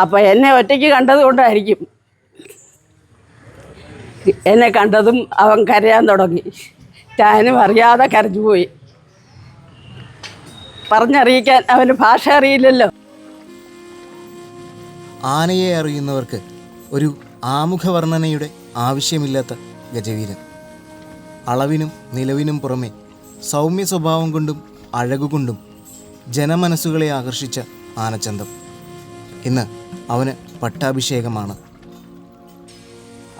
അപ്പോൾ എന്നെ ഒറ്റയ്ക്ക് കണ്ടത് കൊണ്ടായിരിക്കും. എന്നെ കണ്ടതും അവൻ കരയാൻ തുടങ്ങി. ഞാനും അറിയാതെ കരഞ്ഞുപോയി പറഞ്ഞറിയിക്കാൻ അവന് ഭാഷ അറിയില്ലല്ലോ. ആനയെ അറിയുന്നവർക്ക് ഒരു ആമുഖ വർണനയുടെ ആവശ്യമില്ലാത്ത ഗജവീരൻ. അളവിനും നിലവിനും പുറമെ സൗമ്യ സ്വഭാവം കൊണ്ടും അഴകുകൊണ്ടും ജനമനസ്സുകളെ ആകർഷിച്ച ആനച്ചന്തം. ഇന്ന് അവന് പട്ടാഭിഷേകമാണ്.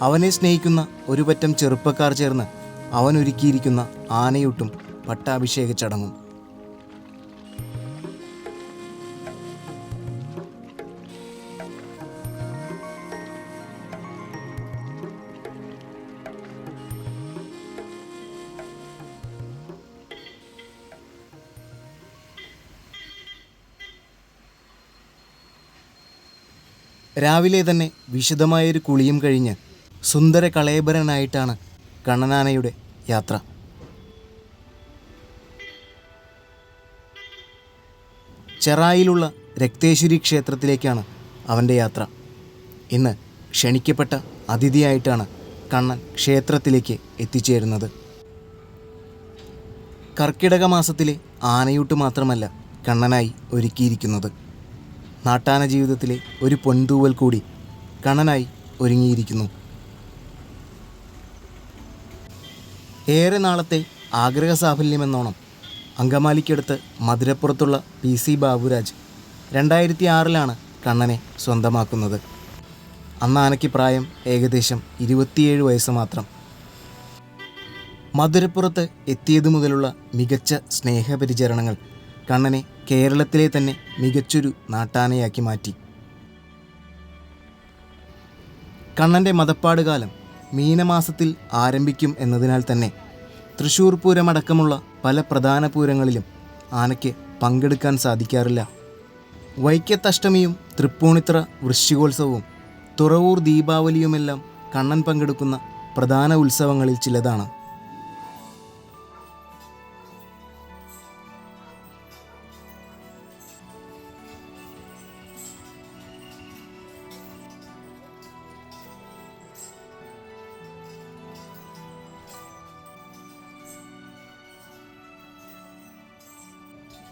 അവനെ സ്നേഹിക്കുന്ന ഒരു പറ്റം ചെറുപ്പക്കാർ ചേർന്ന് അവനൊരുക്കിയിരിക്കുന്ന ആനയൂട്ടും പട്ടാഭിഷേക ചടങ്ങും. രാവിലെ തന്നെ വിശദമായൊരു കുളിയും കഴിഞ്ഞ് സുന്ദര കളയബരനായിട്ടാണ് കണ്ണനാനയുടെ യാത്ര. ചെറായിലുള്ള രക്തേശ്വരി ക്ഷേത്രത്തിലേക്കാണ് അവന്റെ യാത്ര. ഇന്ന് ക്ഷണിക്കപ്പെട്ട അതിഥിയായിട്ടാണ് കണ്ണൻ ക്ഷേത്രത്തിലേക്ക് എത്തിച്ചേരുന്നത്. കർക്കിടക മാസത്തിലെ ആനയൂട്ട് മാത്രമല്ല കണ്ണനായി ഒരുക്കിയിരിക്കുന്നത്. നാട്ടാന ജീവിതത്തിലെ ഒരു പൊൻതൂവൽ കൂടി കണനായി ഒരുങ്ങിയിരിക്കുന്നു. ഏറെ നാളത്തെ ആഗ്രഹ സാഫല്യമെന്നോണം അങ്കമാലിക്കടുത്ത് മധുരപ്പുറത്തുള്ള പി സി ബാബുരാജ് രണ്ടായിരത്തി ആറിലാണ് കണ്ണനെ സ്വന്തമാക്കുന്നത്. അന്ന് ആനയ്ക്ക് പ്രായം ഏകദേശം ഇരുപത്തിയേഴ് വയസ്സ് മാത്രം. മധുരപ്പുറത്ത് എത്തിയതു മുതലുള്ള മികച്ച സ്നേഹപരിചരണങ്ങൾ കണ്ണനെ കേരളത്തിലെ തന്നെ മികച്ചൊരു നാട്ടാനയാക്കി മാറ്റി. കണ്ണന്റെ മതപ്പാട് കാലം മീനമാസത്തിൽ ആരംഭിക്കും എന്നതിനാൽ തന്നെ തൃശ്ശൂർ പൂരമടക്കമുള്ള പല പ്രധാന പൂരങ്ങളിലും ആനയ്ക്ക് പങ്കെടുക്കാൻ സാധിക്കാറില്ല. വൈക്കത്തഷ്ടമിയും തൃപ്പൂണിത്ര വൃശ്ചികോത്സവവും തുറവൂർ ദീപാവലിയുമെല്ലാം കണ്ണൻ പങ്കെടുക്കുന്ന പ്രധാന ഉത്സവങ്ങളിൽ ചിലതാണ്.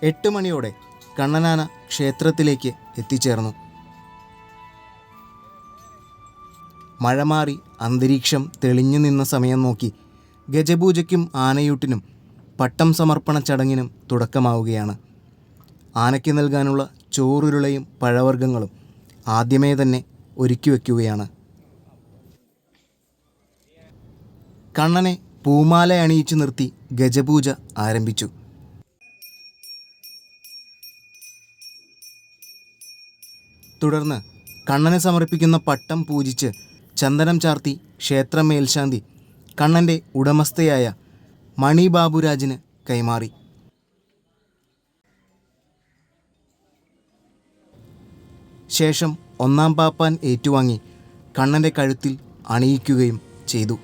എട്ട് മണിയോടെ കണ്ണനാന ക്ഷേത്രത്തിലേക്ക് എത്തിച്ചേർന്നു. മഴ മാറി അന്തരീക്ഷം തെളിഞ്ഞു നിന്ന സമയം നോക്കി ഗജപൂജയ്ക്കും ആനയൂട്ടിനും പട്ടം സമർപ്പണ ചടങ്ങിനും തുടക്കമാവുകയാണ്. ആനയ്ക്ക് നൽകാനുള്ള ചോറുരുളയും പഴവർഗങ്ങളും ആദ്യമേ തന്നെ ഒരുക്കി വയ്ക്കുകയാണ്. കണ്ണനെ പൂമാല അണിയിച്ചു നിർത്തി ഗജപൂജ ആരംഭിച്ചു. തുടർന്ന് കണ്ണനെ സമർപ്പിക്കുന്ന പട്ടം പൂജിച്ച് ചന്ദനം ചാർത്തി ക്ഷേത്ര മേൽശാന്തി കണ്ണന്റെ ഉടമസ്ഥയായ മണി ബാബുരാജിന് കൈമാറി. ശേഷം ഒന്നാം പാപ്പാൻ ഏറ്റുവാങ്ങി കണ്ണന്റെ കഴുത്തിൽ അണിയിക്കുകയും ചെയ്തു.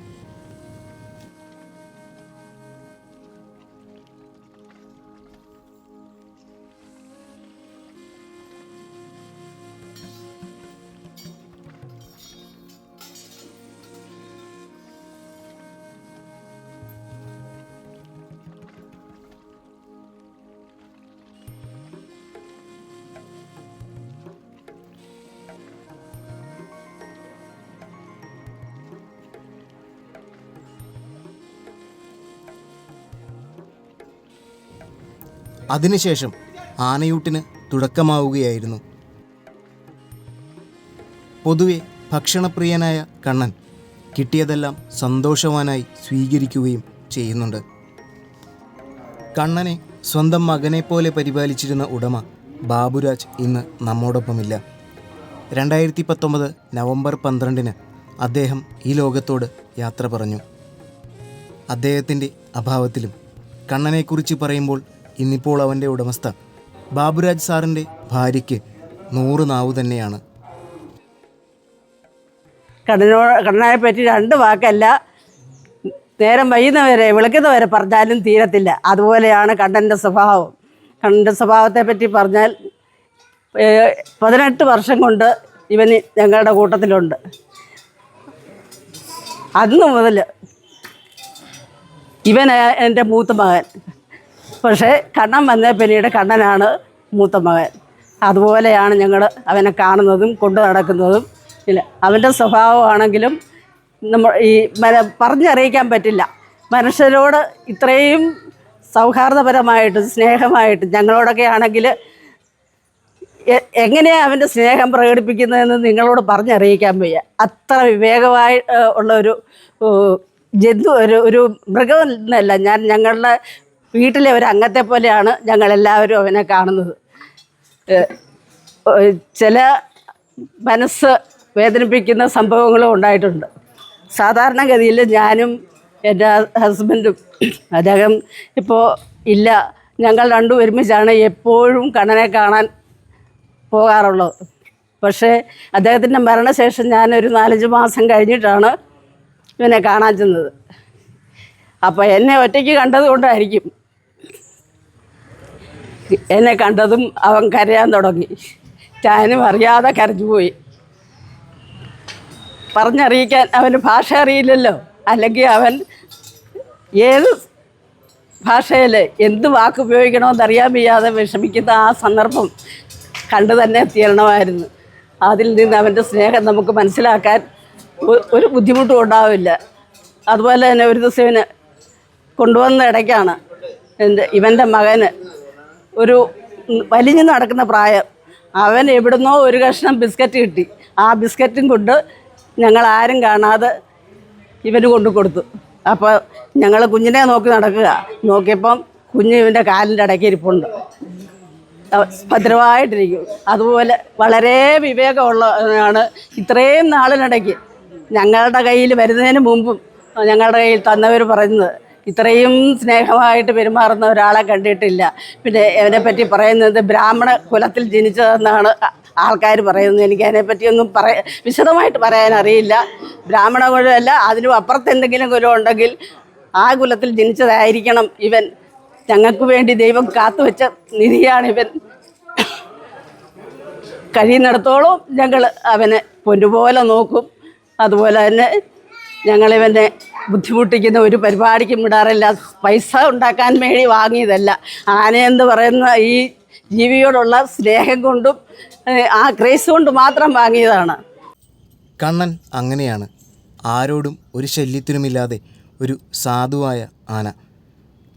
അതിനുശേഷം ആനയൂട്ടിന് തുടക്കമാവുകയായിരുന്നു. പൊതുവെ ഭക്ഷണപ്രിയനായ കണ്ണൻ കിട്ടിയതെല്ലാം സന്തോഷവാനായി സ്വീകരിക്കുകയും ചെയ്യുന്നുണ്ട്. കണ്ണനെ സ്വന്തം മകനെപ്പോലെ പരിപാലിച്ചിരുന്ന ഉടമ ബാബുരാജ് ഇന്ന് നമ്മോടൊപ്പമില്ല. രണ്ടായിരത്തി പത്തൊമ്പത് നവംബർ പന്ത്രണ്ടിന് അദ്ദേഹം ഈ ലോകത്തോട് യാത്ര പറഞ്ഞു. അദ്ദേഹത്തിന്റെ അഭാവത്തിലും കണ്ണനെക്കുറിച്ച് പറയുമ്പോൾ ഇന്നിപ്പോൾ അവന്റെ ഉടമസ്ഥ ബാബുരാജ് സാറിന്റെ ഭാര്യയ്ക്ക് നൂറ് നാവ് തന്നെയാണ്. കണ്ണനോ കണ്ണനെ പറ്റി രണ്ട് വാക്കല്ല. നേരം വൈകുന്നവരെ വിളിക്കുന്നവരെ പറഞ്ഞാലും തീരത്തില്ല. അതുപോലെയാണ് കണ്ണന്റെ സ്വഭാവം. കണ്ണന്റെ സ്വഭാവത്തെ പറ്റി പറഞ്ഞാൽ പതിനെട്ട് വർഷം കൊണ്ട് ഇവൻ ഞങ്ങളുടെ കൂട്ടത്തിലുണ്ട്. അന്ന് മുതൽ ഇവൻ എന്റെ മൂത്ത മകൻ. പക്ഷേ കണ്ണൻ വന്നേ പിന്നീട് കണ്ണനാണ് മൂത്ത മകൻ. അതുപോലെയാണ് ഞങ്ങൾ അവനെ കാണുന്നതും കൊണ്ടു നടക്കുന്നതും. ഇല്ല അവന്റെ സ്വഭാവമാണെങ്കിലും നമ്മൾ ഈ പറഞ്ഞറിയിക്കാൻ പറ്റില്ല. മനുഷ്യരോട് ഇത്രയും സൗഹാർദ്ദപരമായിട്ടും സ്നേഹമായിട്ടും ഞങ്ങളോടൊക്കെ ആണെങ്കിൽ എങ്ങനെയാണ് അവന്റെ സ്നേഹം പ്രകടിപ്പിക്കുന്നതെന്ന് നിങ്ങളോട് പറഞ്ഞറിയിക്കാൻ വയ്യ. അത്ര വിവേകമായി ഉള്ളൊരു ജന്തു ഒരു ഒരു മൃഗം എന്നല്ല ഞാൻ ഞങ്ങളുടെ വീട്ടിലെ ഒരു അംഗത്തെ പോലെയാണ് ഞങ്ങളെല്ലാവരും അവനെ കാണുന്നത്. ചില മനസ്സ് വേദനിപ്പിക്കുന്ന സംഭവങ്ങളും ഉണ്ടായിട്ടുണ്ട്. സാധാരണഗതിയിൽ ഞാനും എന്റെ ഹസ്ബൻഡും അദ്ദേഹം ഇപ്പോൾ ഇല്ല. ഞങ്ങൾ രണ്ടും ഒരുമിച്ചാണ് എപ്പോഴും കണ്ണനെ കാണാൻ പോകാറുള്ളത്. പക്ഷേ അദ്ദേഹത്തിന്റെ മരണശേഷം ഞാനൊരു നാലഞ്ച് മാസം കഴിഞ്ഞിട്ടാണ് ഇവനെ കാണാൻ ചെന്നത്. അപ്പോൾ എന്നെ ഒറ്റയ്ക്ക് കണ്ടത് കൊണ്ടായിരിക്കും. എന്നെ കണ്ടതും അവൻ കരയാൻ തുടങ്ങി. ഞാനും അറിയാതെ കരഞ്ഞുപോയി പറഞ്ഞറിയിക്കാൻ അവന് ഭാഷ അറിയില്ലല്ലോ. അല്ലെങ്കിൽ അവൻ ഏത് ഭാഷയിൽ എന്ത് വാക്ക് ഉപയോഗിക്കണമെന്ന് അറിയാൻ വയ്യാതെ വിഷമിക്കുന്ന ആ സന്ദർഭം കണ്ടു തന്നെ തീരണമായിരുന്നു. അതിൽ നിന്ന് അവന്റെ സ്നേഹം നമുക്ക് മനസ്സിലാക്കാൻ ഒരു ബുദ്ധിമുട്ടും ഉണ്ടാവില്ല. അതുപോലെ തന്നെ ഒരു ദിവസം കൊണ്ടുവന്ന ഇടയ്ക്കാണ് എന്റെ ഇവന്റെ മകന് ഒരു വലിഞ്ഞു നടക്കുന്ന പ്രായം. അവൻ എവിടുന്നോ ഒരു കഷ്ണം ബിസ്ക്കറ്റ് കിട്ടി. ആ ബിസ്ക്കറ്റും കൊണ്ട് ഞങ്ങൾ ആരും കാണാതെ ഇവന് കൊണ്ടു കൊടുത്തു. അപ്പോൾ ഞങ്ങൾ കുഞ്ഞിനെ നോക്കി നടക്കുക. നോക്കിയപ്പം കുഞ്ഞ് ഇവന്റെ കാലിന്റെ ഇടയ്ക്ക് ഇരിപ്പുണ്ട്. ഭദ്രമായിട്ടിരിക്കും. അതുപോലെ വളരെ വിവേകമുള്ളവനാണ്. ഇത്രയും നാളിനിടയ്ക്ക് ഞങ്ങളുടെ കയ്യിൽ വരുന്നതിന് മുമ്പും ഞങ്ങളുടെ കയ്യിൽ തന്നവർ പറയുന്നത് ഇത്രയും സ്നേഹമായിട്ട് പെരുമാറുന്ന ഒരാളെ കണ്ടിട്ടില്ല. പിന്നെ അവനെ പറ്റി പറയുന്നത് ബ്രാഹ്മണ കുലത്തിൽ ജനിച്ചതെന്നാണ് ആൾക്കാർ പറയുന്നത്. എനിക്ക് അതിനെപ്പറ്റിയൊന്നും പറയ വിശദമായിട്ട് പറയാൻ അറിയില്ല. ബ്രാഹ്മണ കുലമല്ല അതിനും അപ്പുറത്ത് എന്തെങ്കിലും കുലം ഉണ്ടെങ്കിൽ ആ കുലത്തിൽ ജനിച്ചതായിരിക്കണം ഇവൻ. ഞങ്ങൾക്ക് വേണ്ടി ദൈവം കാത്തുവെച്ച നിധിയാണ് ഇവൻ കഴിയുന്നിടത്തോളം ഞങ്ങൾ അവനെ പൊന്നുപോലെ നോക്കും. അതുപോലെ തന്നെ ഞങ്ങളിവനെ ബുദ്ധിമുട്ടിക്കുന്ന ഒരു പരിപാടിക്കും വിടാറില്ല. പൈസ ഉണ്ടാക്കാൻ വേണ്ടി വാങ്ങിയതല്ല. ആനയെന്ന് പറയുന്ന ഈ ജീവിയോടുള്ള സ്നേഹം കൊണ്ടും ആ ക്രേസ് കൊണ്ട് മാത്രം വാങ്ങിയതാണ്. കണ്ണൻ അങ്ങനെയാണ്. ആരോടും ഒരു ശല്യത്തിനുമില്ലാതെ ഒരു സാധുവായ ആന.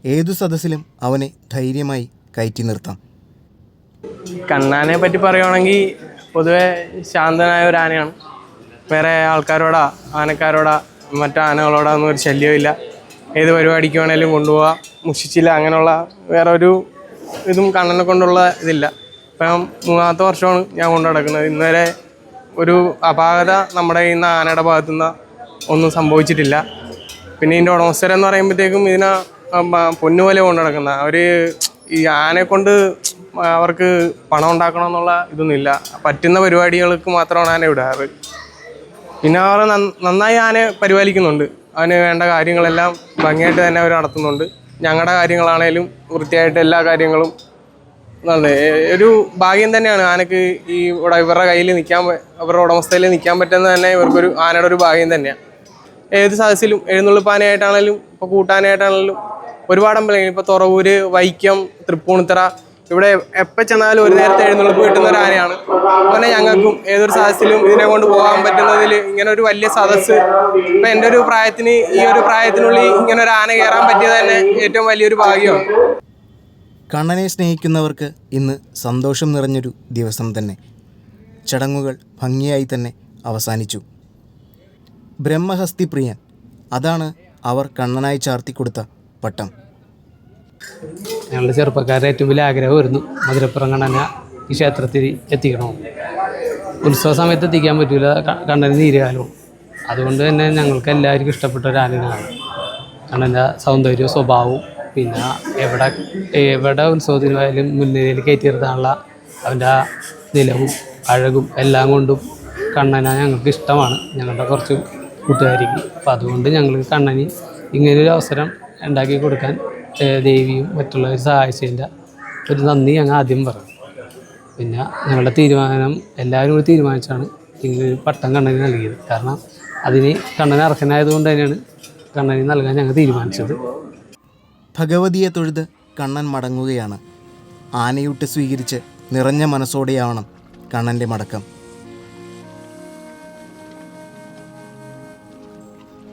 ഏതു സദസ്സിലും അവനെ ധൈര്യമായി കയറ്റി നിർത്താം. കണ്ണാനെ പറ്റി പറയുവാണെങ്കിൽ പൊതുവെ ശാന്തനായ ഒരു ആനയാണ്. വേറെ ആൾക്കാരോടാ ആനക്കാരോടാ മറ്റു ആനകളോടൊന്നും ഒരു ശല്യമില്ല ഏത് പരിപാടിക്ക് വേണേലും കൊണ്ടുപോകാം മുഷിച്ചില്ല അങ്ങനെയുള്ള വേറെ ഒരു ഇതും കണ്ണനെ കൊണ്ടുള്ള ഇതില്ല. ഇപ്പം മൂന്നാമത്തെ വർഷമാണ് ഞാൻ കൊണ്ടു നടക്കുന്നത്. ഇന്നുവരെ ഒരു അപാകത നമ്മുടെ ഈ ആനയുടെ ആനയുടെ ഭാഗത്തുനിന്ന് ഒന്നും സംഭവിച്ചിട്ടില്ല. പിന്നെ ഇതിന്റെ ഉടമസ്ഥരം എന്ന് പറയുമ്പോഴത്തേക്കും ഇതിനെ പൊന്നുപോലെ കൊണ്ടു നടക്കുന്ന അവർ ഈ ആനയെ കൊണ്ട് അവർക്ക് പണം ഉണ്ടാക്കണം എന്നുള്ള ഇതൊന്നുമില്ല. പറ്റുന്ന പരിപാടികൾക്ക് മാത്രമാണ് ആന വിടാറ്. പിന്നെ അവർ നന്നായി ആനയെ പരിപാലിക്കുന്നുണ്ട്. അവന് വേണ്ട കാര്യങ്ങളെല്ലാം ഭംഗിയായിട്ട് തന്നെ അവർ നടത്തുന്നുണ്ട്. ഞങ്ങളുടെ കാര്യങ്ങളാണേലും വൃത്തിയായിട്ട് എല്ലാ കാര്യങ്ങളും ഒരു ഭാഗ്യം തന്നെയാണ് ആനക്ക് ഈ ഇവിടെ ഇവരുടെ കയ്യിൽ നിൽക്കാൻ അവരുടെ ഉടമസ്ഥയിൽ നിൽക്കാൻ പറ്റുന്ന തന്നെ ഇവർക്കൊരു ആനയുടെ ഒരു ഭാഗ്യം തന്നെയാണ് ഏത് സദസ്സിലും എഴുന്നള്ളിപ്പാനയായിട്ടാണെങ്കിലും ഇപ്പോൾ കൂട്ടാനായിട്ടാണെങ്കിലും ഒരുപാട് അമ്പലങ്ങൾ ഇപ്പോൾ തുറവൂര് വൈക്കം തൃപ്പൂണിത്തറ ഇവിടെ എപ്പോൾ ചെന്നാലും ഒരു നേരത്തെ എഴുന്നള്ളിപ്പ് കിട്ടുന്ന ഒരു ആനയാണ്. അങ്ങനെ ഞങ്ങൾക്കും ഏതൊരു സദസ്സിലും ഇതിനെ കൊണ്ട് പോകാൻ പറ്റുന്നതിൽ ഇങ്ങനെ ഒരു വലിയ സദസ്സ്. ഇപ്പം എന്റെ ഒരു പ്രായത്തിന് ഈ ഒരു പ്രായത്തിനുള്ളിൽ ഇങ്ങനെ ഒരു ആന കയറാൻ പറ്റിയത് തന്നെ ഏറ്റവും വലിയൊരു ഭാഗ്യമാണ്. കണ്ണനെ സ്നേഹിക്കുന്നവർക്ക് ഇന്ന് സന്തോഷം നിറഞ്ഞൊരു ദിവസം തന്നെ. ചടങ്ങുകൾ ഭംഗിയായി തന്നെ അവസാനിച്ചു. ബ്രഹ്മഹസ്തി പ്രിയൻ അതാണ് അവർ കണ്ണനായി ചാർത്തിക്കൊടുത്ത പട്ടം. ഞങ്ങളുടെ ചെറുപ്പക്കാരുടെ ഏറ്റവും വലിയ ആഗ്രഹമായിരുന്നു മധുരപ്പുറം കണ്ണന. ഈ ക്ഷേത്രത്തിൽ എത്തിക്കണം. ഉത്സവ സമയത്ത് എത്തിക്കാൻ പറ്റില്ല കണ്ണന് നീരുകാലവും. അതുകൊണ്ട് തന്നെ ഞങ്ങൾക്ക് എല്ലാവർക്കും ഇഷ്ടപ്പെട്ട ഒരു ആനയാണ് കണ്ണന്റെ സൗന്ദര്യവും സ്വഭാവവും പിന്നെ എവിടെ എവിടെ ഉത്സവത്തിന് പോയാലും മുൻനിരയിൽ കയറ്റി നിർത്താനുള്ള അവന്റെ നിലവും അഴകും എല്ലാം കൊണ്ടും കണ്ണനെ ഞങ്ങൾക്ക് ഇഷ്ടമാണ്. ഞങ്ങളുടെ കുറച്ച് കൂട്ടുകാരിക്ക്. അപ്പം അതുകൊണ്ട് ഞങ്ങൾ കണ്ണന് ഇങ്ങനൊരു അവസരം ഉണ്ടാക്കി കൊടുക്കാൻ ദേവിയും മറ്റുള്ളവർ സഹായിച്ചതിന്റെ ഒരു നന്ദി ഞങ്ങൾ ആദ്യം പറയും. പിന്നെ ഞങ്ങളുടെ തീരുമാനം എല്ലാവരും കൂടി തീരുമാനിച്ചാണ് ഈ പട്ടം കണ്ണന് നൽകിയത്. കാരണം അതിന് കണ്ണൻ അർഹനായതുകൊണ്ട് തന്നെയാണ് കണ്ണന് നൽകാൻ ഞങ്ങൾ തീരുമാനിച്ചത്. ഭഗവതിയെ തൊഴുത് കണ്ണൻ മടങ്ങുകയാണ്. ആനയൂട്ട് സ്വീകരിച്ച് നിറഞ്ഞ മനസ്സോടെയാവണം കണ്ണന്റെ മടക്കം.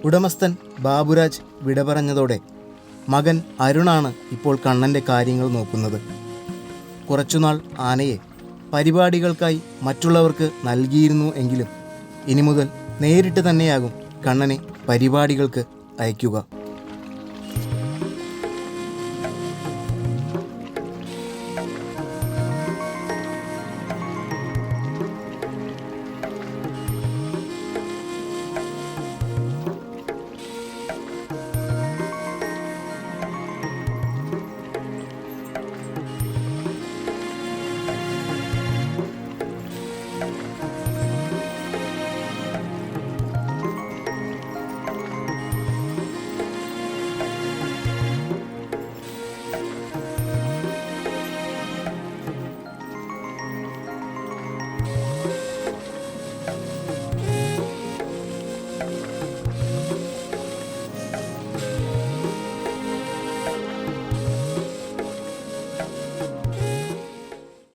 ഉടമസ്ഥൻ ബാബുരാജ് വിട പറഞ്ഞതോടെ മകൻ അരുണാണ് ഇപ്പോൾ കണ്ണന്റെ കാര്യങ്ങൾ നോക്കുന്നത്. കുറച്ചുനാൾ ആനയെ പരിപാടികൾക്കായി മറ്റുള്ളവർക്ക് നൽകിയിരുന്നു എങ്കിലും ഇനി മുതൽ നേരിട്ട് തന്നെയാകും കണ്ണനെ പരിപാടികൾക്ക് അയക്കുക